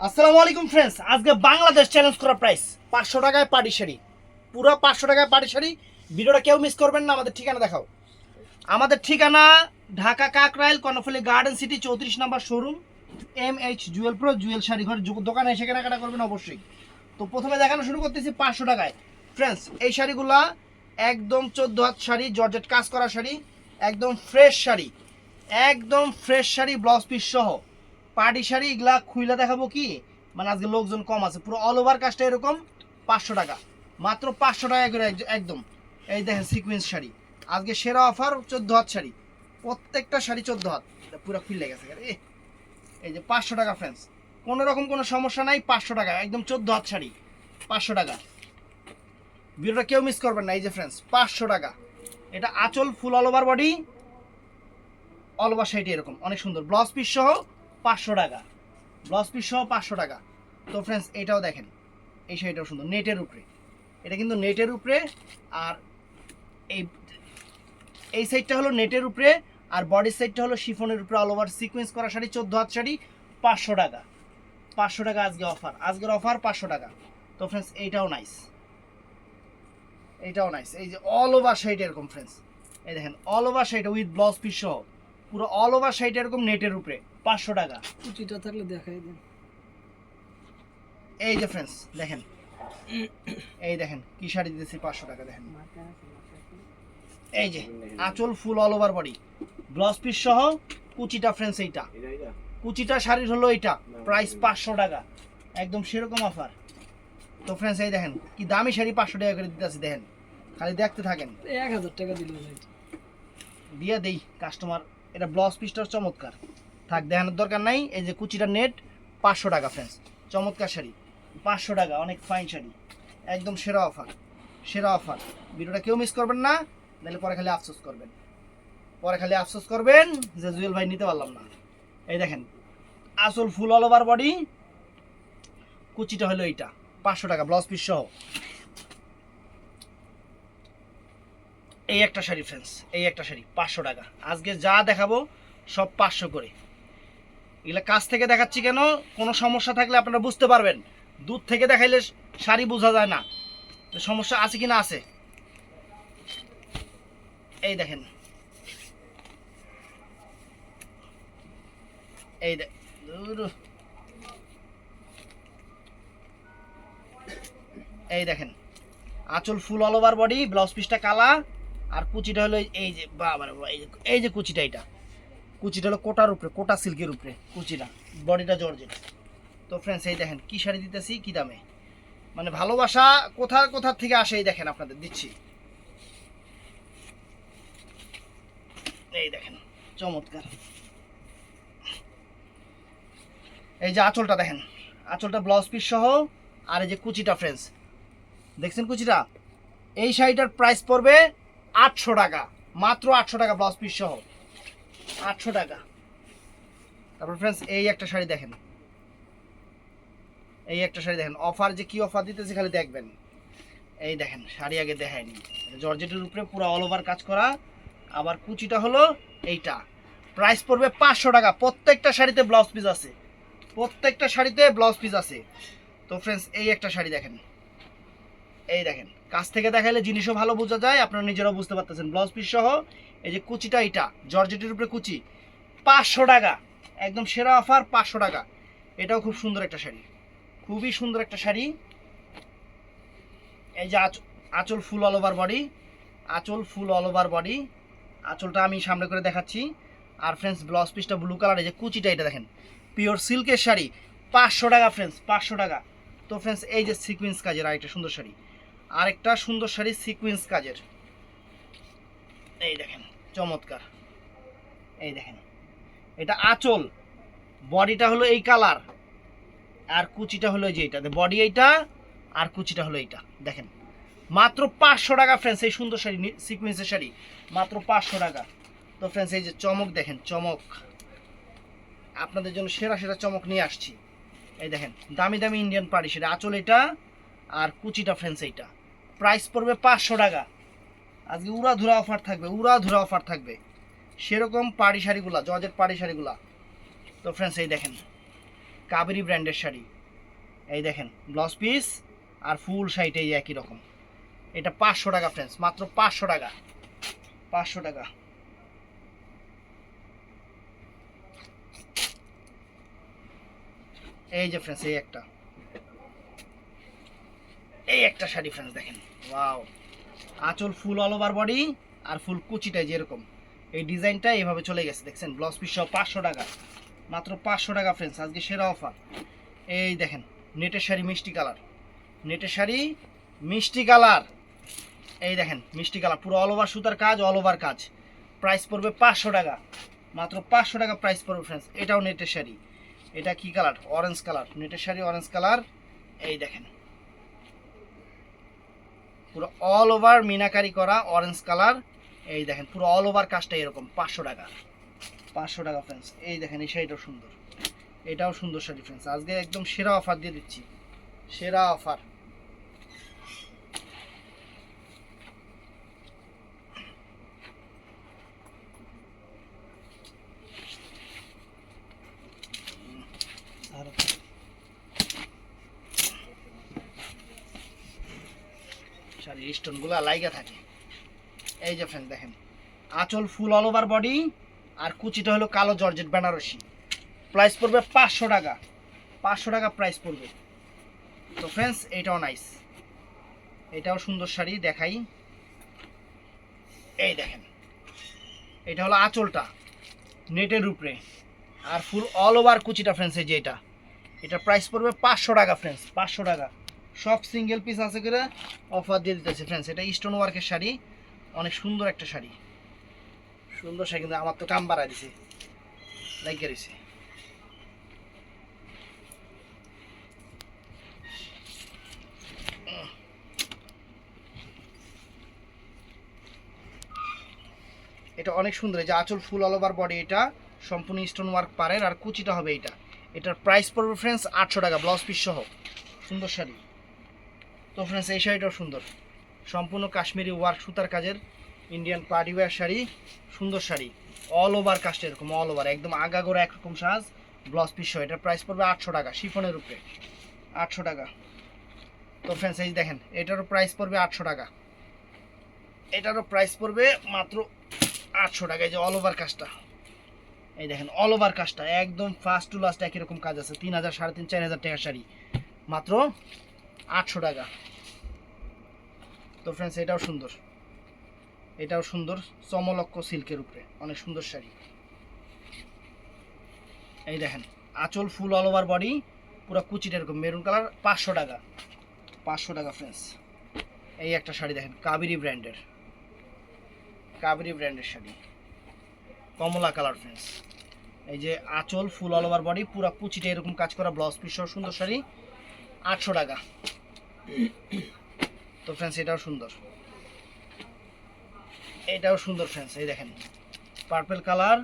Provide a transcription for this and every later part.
আসসালামু আলাইকুম ফ্রেন্ডস আজকে বাংলাদেশ চ্যালেঞ্জ করা প্রাইস পাঁচশো টাকায় পাটি শাড়ি। পুরো পাঁচশো টাকায় পাটি শাড়ি। ভিডিওটা কেউ মিস করবেন না, আমাদের ঠিকানা দেখাও। আমাদের ঠিকানা ঢাকা কাকরাইল, কর্ণফুলি গার্ডেন সিটি চৌত্রিশ number showroom M H Jewel pro Jewel sari Ghar দোকানে এসে কেনাকাটা করবেন অবশ্যই। তো প্রথমে দেখানো শুরু করতেছি পাঁচশো টাকায়। ফ্রেন্ডস এই শাড়িগুলা একদম চোদ্দ হাত শাড়ি, জর্জেট কাজ করা শাড়ি, একদম ফ্রেশ শাড়ি, একদম ফ্রেশ শাড়ি ব্লাউজ পিস সহ। পার্টি শাড়ি এগুলা খুইলা দেখাবো কি? মানে আজকে লোকজন কম আছে। পুরো অল ওভার কাজটা এরকম পাঁচশো টাকা। মাত্র পাঁচশো টাকা করে এক- একদম। এই দেখেন সিকুয়েন্স শাড়ি। আজকে সেরা অফার চোদ্দ হাত শাড়ি। প্রত্যেকটা শাড়ি চোদ্দ হাত। পুরো খুলে গেছে। এ, এই যে পাঁচশো টাকা ফ্রেন্ডস কোনো রকম কোনো সমস্যা নাই পাঁচশো টাকা। একদম চোদ্দ হাত শাড়ি। পাঁচশো টাকা। ভিডিওটা কেউ মিস করবেন না। এই যে ফ্রেন্ডস পাঁচশো টাকা। এটা আঁচল full all over body all over শাড়িটি এরকম। অনেক সুন্দর। ব্লাউজ পিস সহ পাঁচশো টাকা। ব্লাউজ পিস সহ পাঁচশো টাকা। তো ফ্রেন্ডস এটাও দেখেন। এই শাড়িটাও সুন্দর, নেটের উপরে। এটা কিন্তু নেটের উপরে আর এই এই সাইডটা হলো নেটের উপরে আর বডির সাইডটা হলো শিফনের উপরে অল ওভার সিকোয়েন্স করা শাড়ি, চোদ্দ হাত শাড়ি, পাঁচশো টাকা। পাঁচশো টাকা আজকে অফার আজকের অফার পাঁচশো টাকা। তো ফ্রেন্ডস এইটাও নাইস এইটাও নাইস এই যে অল ওভার শাড়িটা এরকম ফ্রেন্ডস এই দেখেন অল ওভার শাড়িটা উইথ ব্লাউজ পিস সহ। পুরো অল ওভার শাড়িটা এরকম নেটের উপরে পাঁচশো টাকা। কুচিটা থাকলে দেখাই দেন। এই যে ফ্রেন্ডস দেখেন। এই দেখেন কি শাড়ি দিতেছি পাঁচশো টাকা দেখেন। এই যে আঁচল full all over body blouse piece সহ কুচিটা ফ্রেন্ডস এইটা। কুচিটা শাড়ির হলো এইটা প্রাইস পাঁচশো টাকা। একদম সেরকম অফার তো ফ্রেন্ডস এই দেখেন কি দামি শাড়ি পাঁচশো টাকা করে দিতেছি দেখেন। খালি দেখতে থাকেন। এক হাজার টাকা দিল দিয়ে দেই কাস্টমার এটা ব্লাউজ পিসটা চমৎকার। থাক, দেখানোর দরকার নাই। এই যে কুচিটা নেট পাঁচশো টাকা ফ্রেন্ডস চমৎকার শাড়ি। পাঁচশো টাকা, অনেক ফাইন শাড়ি। একদম সেরা অফার সেরা অফার ভিডিওটা কেউ মিস করবেন না, নাহলে পরে খালি আফসোস করবেন। পরে খালি আফসোস করবেন যে জুয়েল ভাই নিতে পারলাম না। এই দেখেন আসল ফুল অল ওভার বডি কুচিটা হলো এইটা, পাঁচশো টাকা, ব্লাউজ পিস সহ। এই একটা শাড়ি ফ্রেন্ডস এই একটা শাড়ি, পাঁচশো টাকা। আজকে যা দেখাবো, সব পাঁচশো করে। এগুলো কাছ থেকে দেখাচ্ছি কেন? কোনো সমস্যা থাকলে আপনারা বুঝতে পারবেন। দূর থেকে দেখাইলে শাড়ি বোঝা যায় না। সমস্যা আছে কি না আছে? এই দেখেন। এই এই দেখেন। আঁচল full all over body blouse পিসটা কালা। আর কুচিটা হলো এই যে বাবা রে বাবা, এই যে এই যে কুচিটা এটা। কুচিটা হলো কোটার উপরে কোটা সিল্কের উপরে কুচিটা বডিটা জর্জেট। তো ফ্রেন্ডস এই দেখেন কী শাড়ি দিতেছি কী দামে? মানে ভালোবাসা কোথা কোথার থেকে আসে এই দেখেন আপনাদের দিচ্ছি। এই দেখেন চমৎকার। এই যে আঁচলটা দেখেন আঁচলটা ব্লাউজ পিস সহ আর এই যে কুচিটা ফ্রেন্ডস দেখছেন কুচিটা? এই শাড়িটার প্রাইস পড়বে আটশো টাকা। মাত্র আটশো টাকা ব্লাউজ পিস সহ। আটশো টাকা। তারপর ফ্রেন্ডস এই একটা শাড়ি দেখেন। এই একটা শাড়ি দেখেন। অফার যে কি অফার দিতেছে খালি দেখবেন। এই দেখেন, শাড়ি আগে দেখায়নি। জর্জেটের উপরে পুরো অল ওভার কাজ করা। আবার কুচিটা হলো এইটা। প্রাইস পড়বে পাঁচশো টাকা। প্রত্যেকটা শাড়িতে ব্লাউজ পিস আছে। প্রত্যেকটা শাড়িতে ব্লাউজ পিস আছে। তো ফ্রেন্ডস এই একটা শাড়ি দেখেন। এই দেখেন, কাছ থেকে দেখালে জিনিসও ভালো বোঝা যায়, আপনারা নিজেরাও বুঝতে পারতেছেন। ব্লাউজ পিস সহ, এই যে কুচিটা এটা, জর্জেটের উপরে কুচি, পাঁচশো টাকা, একদম সেরা অফার পাঁচশো টাকা। এটাও খুব সুন্দর একটা শাড়ি, খুবই সুন্দর একটা শাড়ি। এই যে আঁচ- আঁচল ফুল অল ওভার বডি আঁচল ফুল অল ওভার বডি আঁচলটা আমি সামনে করে দেখাচ্ছি। আর ফ্রেন্ডস ব্লাউজ পিসটা ব্লু কালার এই যে কুচিটা এটা দেখেন পিওর সিল্কের শাড়ি, পাঁচশো টাকা ফ্রেন্ডস পাঁচশো টাকা। তো ফ্রেন্ডস এই যে সিকুয়েন্স কাজের আরেকটা সুন্দর শাড়ি। আরেকটা সুন্দর শাড়ি সিকুয়েন্স কাজের। এই দেখেন, চমৎকার। এই দেখেন, এটা আঁচল। বডিটা হলো এই কালার, আর কুচিটা হলো যে এইটা। বডি এইটা, আর কুচিটা হলো এইটা। দেখেন, মাত্র পাঁচশো টাকা ফ্রেন্ডস এই সুন্দর শাড়ি সিকুয়েন্সের শাড়ি, মাত্র পাঁচশো টাকা। তো ফ্রেন্ডস এই যে চমক দেখেন, চমক। আপনাদের জন্য সেরা সেরা চমক নিয়ে আসছি। এই দেখেন, দামি দামি ইন্ডিয়ান পাড়ি, সেটা আঁচল এটা, আর কুচিটা ফ্রেন্ডস এইটা। প্রাইস পড়বে পাঁচশো টাকা। আজকে উড়া ধুরা অফার থাকবে উড়া ধুরা অফার থাকবে। সেরকম পাড়ি শাড়িগুলা জর্জের পাড়ি শাড়িগুলা। তো ফ্রেন্ডস এই দেখেন, কাবেরি ব্র্যান্ডের শাড়ি। এই দেখেন ব্লাউজ পিস আর ফুল শাড়িটা এই একই রকম। এটা পাঁচশো টাকা ফ্রেন্ডস মাত্র পাঁচশো টাকা। পাঁচশো টাকা। এই যে ফ্রেন্ডস এই একটা। এই একটা শাড়ি ফ্রেন্ডস দেখেন। ওয়াও আঁচল ফুল অল ওভার বডি আর ফুল কুচিটাই যেরকম। এই ডিজাইনটা এইভাবে চলে গেছে, দেখছেন? ব্লাউজ পিস সহ পাঁচশো টাকা। মাত্র পাঁচশো টাকা ফ্রেন্ডস আজকে সেরা অফার এই দেখেন, নেটের শাড়ি মিষ্টি কালার। নেটের শাড়ি মিষ্টি কালার। এই দেখেন, মিষ্টি কালার। পুরো অল ওভার সুতার কাজ অল ওভার কাজ। প্রাইস পড়বে পাঁচশো টাকা। মাত্র পাঁচশো টাকা প্রাইস পড়বে ফ্রেন্ডস এটাও নেটের শাড়ি। এটা কি কালার? Orange colour. নেটের শাড়ি অরেঞ্জ কালার। এই দেখেন। পুরো অল ওভার মিনাকারি করা অরেঞ্জ কালার এই দেখেন, পুরো অল ওভার কাজটা এরকম, পাঁচশো টাকা। পাঁচশো টাকা ফ্রেন্ডস এই দেখেন, এই শাড়িটাও সুন্দর। এটাও সুন্দর শাড়ি ফ্রেন্ডস আজকে একদম সেরা অফার দিয়ে দিচ্ছি। সেরা অফার স্টোনগুলো লাইগা থাকে। এই যে ফ্রেন্ড দেখেন, আঁচল ফুল অল ওভার বডি আর কুচিটা হলো কালো জর্জেট বেনারসি। প্রাইস পড়বে পাঁচশো টাকা। পাঁচশো টাকা প্রাইস পড়বে। তো ফ্রেন্ডস এটাও নাইস এটাও সুন্দর শাড়ি, দেখাই। এই দেখেন, এটা হলো আঁচলটা, নেটের উপরে। আর ফুল অল ওভার কুচিটা ফ্রেন্ডস এই যে এটা। এটা প্রাইস পড়বে পাঁচশো টাকা ফ্রেন্ডস পাঁচশো টাকা। সব সিঙ্গেল পিস আছে করে অফার দিয়ে দিতেছে ফ্রেন্ডস এটা স্টোন ওয়ার্কের শাড়ি, অনেক সুন্দর একটা শাড়ি। সুন্দর শাড়ি কিন্তু আমার তো কাম বাড়াই দিছে। লাইকে রয়েছে এটা অনেক সুন্দর যে আঁচল ফুল অল ওভার বডি এটা সম্পূর্ণ স্টোন ওয়ার্ক পারের আর কুচিটা হবে এটা এটার প্রাইস পড়বে ফ্রেন্ডস আটশো টাকা ব্লাউজ পিস সহ। সুন্দর শাড়ি। তো ফ্রেন্ডস এই শাড়িটাও সুন্দর। সম্পূর্ণ কাশ্মীরি ওয়ার্ক সুতার কাজের ইন্ডিয়ান পার্টি ওয়্যার শাড়ি, সুন্দর শাড়ি। অল ওভার কাজটা এরকম অল ওভার একদম আগাগোড়া একরকম সাজ ব্লাউজ পিস সহ। এটার প্রাইস পড়বে আটশো টাকা, শিফনের উপরে। আটশো টাকা। তো ফ্রেন্ডস এই দেখেন, এটারও প্রাইস পড়বে আটশো টাকা। এটারও প্রাইস পড়বে মাত্র আটশো টাকা, এই যে অল ওভার কাজটা এই দেখেন অল ওভার কাজটা একদম ফার্স্ট টু লাস্ট একই রকম কাজ আছে, তিন হাজার, সাড়ে তিন, চার হাজার টাকা শাড়ি। মাত্র আটশো টাকা। তো ফ্রেন্ডস এটাও সুন্দর। এটাও সুন্দর চমলক্ষ সিল্কের উপরে, অনেক সুন্দর শাড়ি। এই দেখেন, আঁচল ফুল অল ওভার বডি পুরো কুচিটা এরকম মেরুন কালার পাঁচশো টাকা। পাঁচশো টাকা ফ্রেন্ডস এই একটা শাড়ি দেখেন, কাবেরি ব্র্যান্ডের কাবেরি ব্র্যান্ডের শাড়ি। কমলা কালার ফ্রেন্ডস এই যে আঁচল ফুল অল ওভার বডি পুরো কুচিটা এরকম কাজ করা ব্লাউজ পিস সুন্দর শাড়ি। আটশো টাকা। তো ফ্রেন্ডস এটাও সুন্দর। এটাও সুন্দর ফ্রেন্ডস এই দেখেন। পার্পেল কালার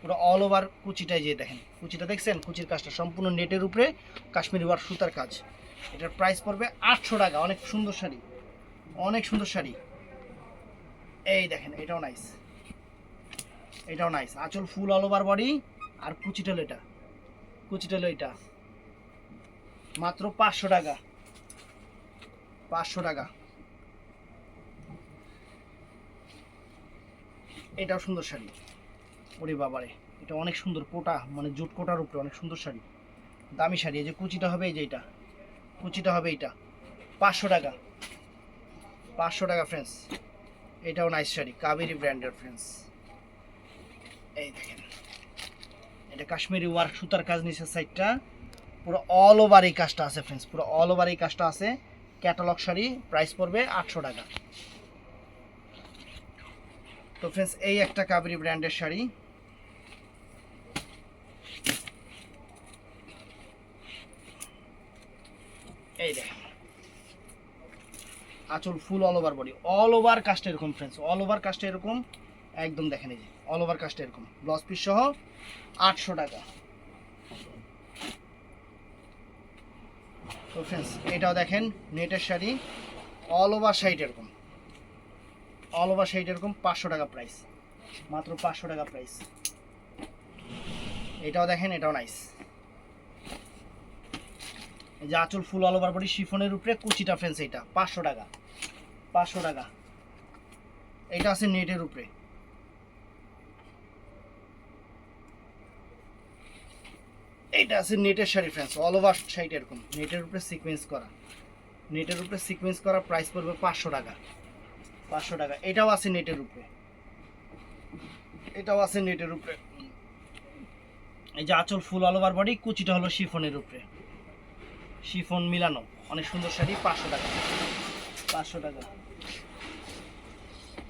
পুরো অল ওভার কুচিটাই যে দেখেন। কুচিটা দেখছেন? কুচির কাজটা সম্পূর্ণ নেটের উপরে কাশ্মীরি ওয়ার সুতার কাজ। এটার প্রাইস পড়বে আটশো টাকা। অনেক সুন্দর শাড়ি। অনেক সুন্দর শাড়ি। এই দেখেন, এটাও নাইস এটাও নাইস আঁচল ফুল অল ওভার বডি আর কুচিটা হলো এটা। কুচিটা হলো এটা। মাত্র পাঁচশো টাকা। পাঁচশো টাকা। এটাও সুন্দর শাড়ি। ওরে বাবারে, এটা অনেক সুন্দর কোটা মানে জুট কোটার উপরে অনেক সুন্দর শাড়ি। দামি শাড়ি, এই যে কুচিটা হবে, এই যে এটা। কুচিটা হবে এইটা। পাঁচশো টাকা। পাঁচশো টাকা ফ্রেন্ডস এটাও নাইস শাড়ি, কাবেরি ব্র্যান্ডের ফ্রেন্ডস এই দেখেন। এটা কাশ্মীরি ওয়ার্ক সুতার কাজ নিচের সাইডটা পুরো অল ওভার এই কাজটা আছে ফ্রেন্ডস পুরো অল ওভার এই কাজটা আছে। ক্যাটালগ শাড়ি প্রাইস পড়বে আটশো টাকা। তো ফ্রেন্ডস এই একটা কাবেরি ব্র্যান্ডের শাড়ি। এই দেখেন। আঁচল full all over body all over কাজটা এরকম ফ্রেন্ডস অল ওভার কাজটা এরকম। একদম দেখেন এই যে অল ওভার কাজটা এরকম। ব্লাউজ পিস সহ আটশো টাকা। তো ফ্রেন্ডস এটাও দেখেন, নেটের শাড়ি অল ওভার শাড়িটা এরকম। অল ওভার শাড়িটা এরকম পাঁচশো টাকা প্রাইস মাত্র পাঁচশো টাকা প্রাইস এটাও দেখেন, এটাও নাইস এই যে আঁচল ফুল অল ওভার বডি শিফনের উপরে কুচিটা ফ্রেন্স এইটা, পাঁচশো টাকা। পাঁচশো টাকা। এটা আছে নেটের উপরে। এইটা আছে নেটের sari friends all over sari এরকম। নেটের উপরে সিকোয়েন্স করা। নেটের উপরে সিকোয়েন্স করা প্রাইস পড়বে পাঁচশো টাকা। পাঁচশো টাকা। এটাও আছে নেটের উপরে। এটাও আছে নেটের উপরে। এই যে আঁচল ফুল অল ওভার বডি কুচিটা হলো শিফনের উপরে। শিফন মিলানো। অনেক সুন্দর শাড়ি, পাঁচশো টাকা। পাঁচশো টাকা।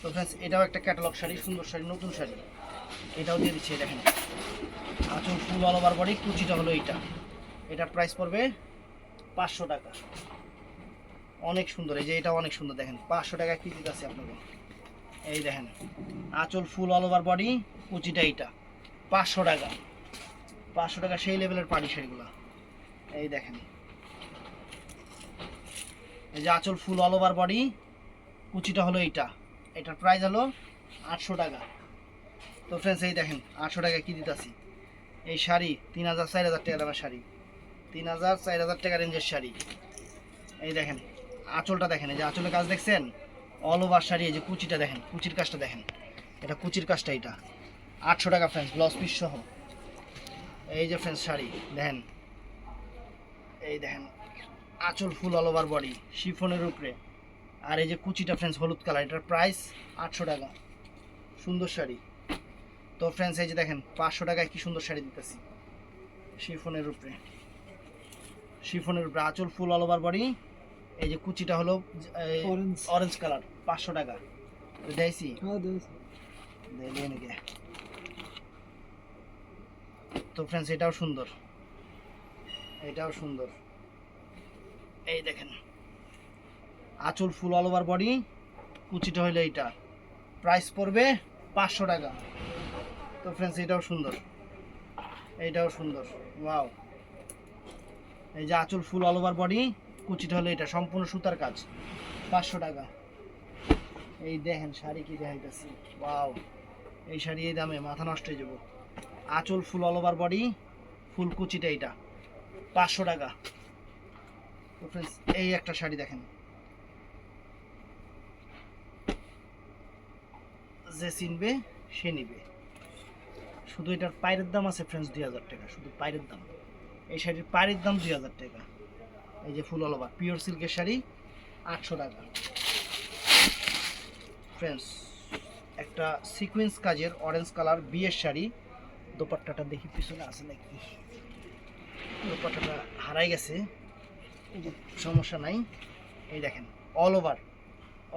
তো ফ্রেন্ডস এটাও একটা ক্যাটালগ শাড়ি, সুন্দর শাড়ি, নতুন শাড়ি। এটাও দিয়ে দিচ্ছি দেখেন। আঁচল ফুল অল ওভার বডি কুচিটা হলো এইটা। এটার প্রাইস পড়বে পাঁচশো টাকা। অনেক সুন্দর, এই যে এটা অনেক সুন্দর, দেখেন, পাঁচশো টাকা কি আছে আপনাকে এই দেখেন, আঁচল ফুল অল ওভার বডি কুচিটা এইটা, পাঁচশো টাকা। পাঁচশো টাকা সেই লেভেলের পাড়ি শাড়িগুলো। এই দেখেন। এই যে আঁচল ফুল অল ওভার বডি কুচিটা হলো এইটা। এটার প্রাইস হলো আটশো টাকা। তো ফ্রেন্ডস এই দেখেন, আটশো টাকা কি দিতেছি। এই শাড়ি তিন হাজার, চার হাজার টাকা দামের শাড়ি। তিন হাজার, চার হাজার টাকা রেঞ্জের শাড়ি। এই দেখেন, আঁচলটা দেখেন, এই যে আঁচলের কাজ দেখছেন? অল ওভার শাড়ি, এই যে কুচিটা দেখেন, কুচির কাজটা দেখেন। এটা কুচির কাজটা এটা। আটশো টাকা ফ্রেন্ডস ব্লাউজ পিস সহ। এই যে ফ্রেন্ডস শাড়ি, দেখেন? এই দেখেন, আঁচল ফুল অল ওভার বডি শিফনের উপরে। আর এই যে কুচিটা ফ্রেন্ডস হলুদ কালার এটার প্রাইস আটশো টাকা। সুন্দর শাড়ি। তো ফ্রেন্ডস এই যে দেখেন পাঁচশো টাকায় কি সুন্দর শাড়ি দিতেছি। শিফনের উপরে। শিফনের উপরে আঁচল ফুল অল ওভার বডি এই যে কুচিটা হলো অরেঞ্জ কালার পাঁচশো টাকা। দিয়েছে তো ফ্রেন্ডস এটাও সুন্দর। এটাও সুন্দর। এই দেখেন। আঁচল ফুল অল ওভার বডি কুচিটা হইল এইটা। প্রাইস পড়বে পাঁচশো টাকা। তো ফ্রেন্ডস এটাও সুন্দর। এইটাও সুন্দর। ওয়াও এই যে আঁচল ফুল অল ওভার বডি কুচিটা হলো এটা, সম্পূর্ণ সুতার কাজ। পাঁচশো টাকা। এই দেখেন শাড়ি কি দেখাইতেছি। ওয়াও এই শাড়ি এই দামে, মাথা নষ্ট হয়ে যাব। আঁচল full all over body full কুচিটা এটা। পাঁচশো টাকা। তো ফ্রেন্ডস এই একটা শাড়ি দেখেন। যে চিনবে, সে নিবে। শুধু এটার পায়ের দাম আছে ফ্রেন্ডস দুই হাজার টাকা, শুধু পায়ের দাম। এই শাড়ির পায়ের দাম দুই হাজার টাকা। এই যে ফুল অল ওভার পিওর সিল্কের শাড়ি, আটশো টাকা। ফ্রেন্ডস একটা সিকুয়েন্স কাজের অরেঞ্জ কালার বিয়ের শাড়ি, দোপাট্টাটা দেখি পিছনে আছে নাকি? দোপাট্টাটা হারাই গেছে। সমস্যা নাই। এই দেখেন অল ওভার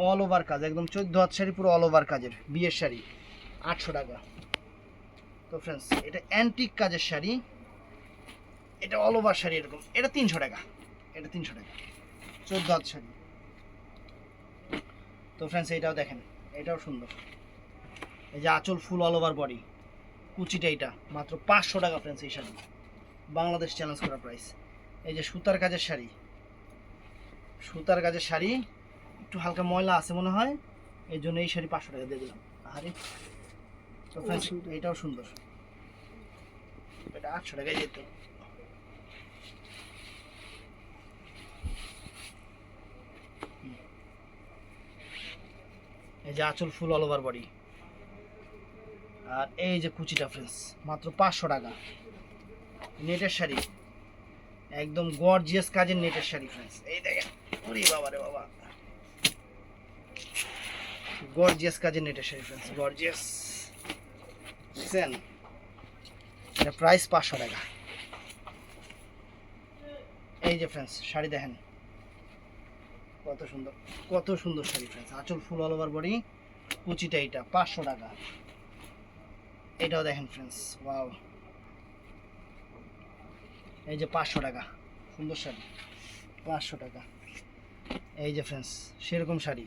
অল ওভার কাজ, একদম চোদ্দ হাত শাড়ি পুরো অল ওভার কাজের, বিয়ের শাড়ি, আটশো টাকা। তো ফ্রেন্ডস এটা অ্যান্টিক কাজের শাড়ি। এটা অল ওভার শাড়ি এরকম। এটা তিনশো টাকা। এটা তিনশো টাকা। চোদ্দ হাত শাড়ি। তো ফ্রেন্ডস এটাও দেখেন। এটাও সুন্দর। এই যে আঁচল ফুল অল ওভার বডি কুচিটা এটা মাত্র পাঁচশো টাকা ফ্রেন্ডস এই শাড়ি। বাংলাদেশ চ্যালেঞ্জ করা প্রাইস এই যে সুতার কাজের শাড়ি। সুতার কাজের শাড়ি। একটু হালকা ময়লা আছে মনে হয়। এই জন্য এই শাড়ি পাঁচশো টাকা দিয়ে দিলাম। আরে। এটাও সুন্দর। এটা আটশো টাকায় যেত এই যে আঁচল ফুল অল ওভার বডি আর এই যে কুচিটা ফ্রেন্ডস মাত্র পাঁচশো টাকা। নেটের শাড়ি। একদম গর্জিয়াস কাজের নেটের শাড়ি ফ্রেন্ডস এই দেখেন, ওরে বাবা রে বাবা। গর্জিয়াস কাজের নেটের শাড়ি ফ্রেন্ডস গর্জিয়াস দেখছেন? এটা প্রাইস পাঁচশো টাকা। এই যে ফ্রেন্ডস শাড়ি দেখেন। কত সুন্দর কত সুন্দর শাড়ি ফ্রেন্ডস আঁচল ফুল অল ওভার বডি কুচিটা এইটা, পাঁচশো টাকা। এটাও দেখেন ফ্রেন্ডস ওয়াও এই যে পাঁচশো টাকা, সুন্দর শাড়ি, পাঁচশো টাকা। এই যে ফ্রেন্ডস সেরকম শাড়ি।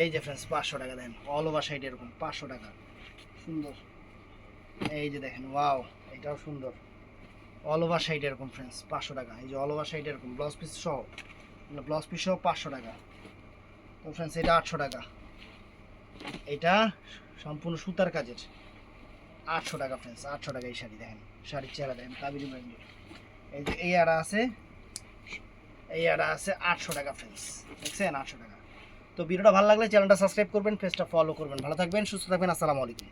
এই যে ফ্রেন্ডস পাঁচশো টাকা দেন অল ওভার সাইড এরকম, পাঁচশো টাকা। সুন্দর। এই যে দেখেন, ওয়াও, এটাও সুন্দর। অল ওভার সাইড এরকম ফ্রেন্ডস পাঁচশো টাকা। এই যে অল ওভার সাইড এরকম ব্লাউজ পিস সহ ব্লাউজ পিস সহ পাঁচশো টাকা। তো ফ্রেন্ডস এটা আটশো টাকা। এটা সম্পূর্ণ সুতার কাজের। আটশো টাকা ফ্রেন্ডস আটশো টাকা এই শাড়ি, দেখেন। শাড়ির চেহারা দেখেন কাবিরি ব্র্যান্ডের এই যে এই আড়া আছে, এই আর আছে আটশো টাকা ফ্রেন্ডস দেখছেন? আটশো টাকা। তো ভিডিওটা ভালো লাগলে চ্যানেলটা সাবস্ক্রাইব করবেন পেজটা ফলো করবেন। ভালো থাকবেন, সুস্থ থাকবেন, আসসালামু আলাইকুম।